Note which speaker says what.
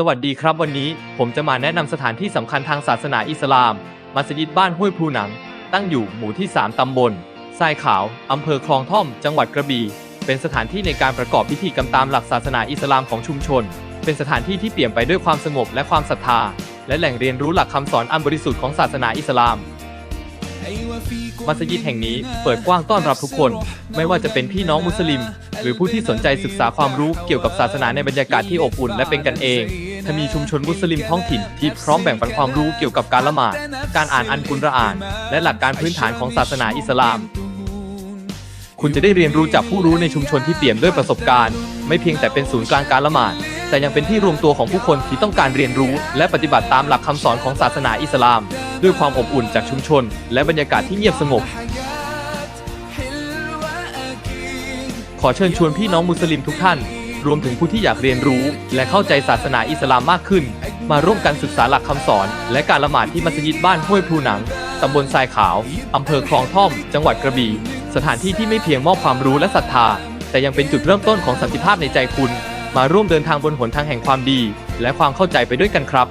Speaker 1: สวัสดีครับวันนี้ผมจะมาแนะนำสถานที่สำคัญทางศาสนาอิสลาม มัสยิดบ้านห้วยพลูหนัง ตั้งอยู่หมู่ที่ 3 ตำบลทรายขาว อำเภอคลองท่อม จังหวัดกระบี่ เป็นสถานที่ในการประกอบพิธีกรรมตามหลักศาสนาอิสลามของชุมชน เป็นสถานที่ที่เปี่ยมไปด้วยความสงบและความศรัทธา และแหล่งเรียนรู้หลักคำสอนอันบริสุทธิ์ของศาสนาอิสลาม มัสยิดแห่งนี้เปิดกว้างต้อนรับทุกคน ไม่ว่าจะเป็นพี่น้องมุสลิม รือผู้ที่สนใจศึกษาความรู้เกี่ยวกับศาสนาในบรรยากาศที่อบอุ่นและเป็นกันเองถ้ามีชุมชนมุสลิมท้องถิ่นที่พร้อมแบ่งปันความรู้เกี่ยวกับการละหมาด การอ่านอันกุรอาน และหลักการพื้นฐานของศาสนาอิสลาม คุณจะได้เรียนรู้จากผู้รู้ในชุมชนที่เปี่ยมด้วยประสบการณ์ ไม่เพียงแต่เป็นศูนย์กลางการละหมาด แต่ยังเป็นที่รวมตัวของผู้คนที่ต้องการเรียนรู้ และปฏิบัติตามหลักคำสอนของศาสนาอิสลาม ด้วยความอบอุ่นจากชุมชน และบรรยากาศที่เงียบสงบ ขอเชิญชวนพี่น้องมุสลิมทุกท่าน รวมถึงผู้ที่อยากเรียนรู้ และเข้าใจศาสนาอิสลามมากขึ้น มาร่วมกันศึกษาหลักคำสอน และการละหมาดที่มัสยิดบ้านห้วยพลูหนังตำบลทรายขาวอำเภอคลองท่อม จังหวัดกระบี่ สถานที่ที่ไม่เพียงมอบความรู้และศรัทธา แต่ยังเป็นจุดเริ่มต้นของสันติภาพในใจคุณ มาร่วมเดินทางบนหนทางแห่งความดี และความเข้าใจไปด้วยกันครับ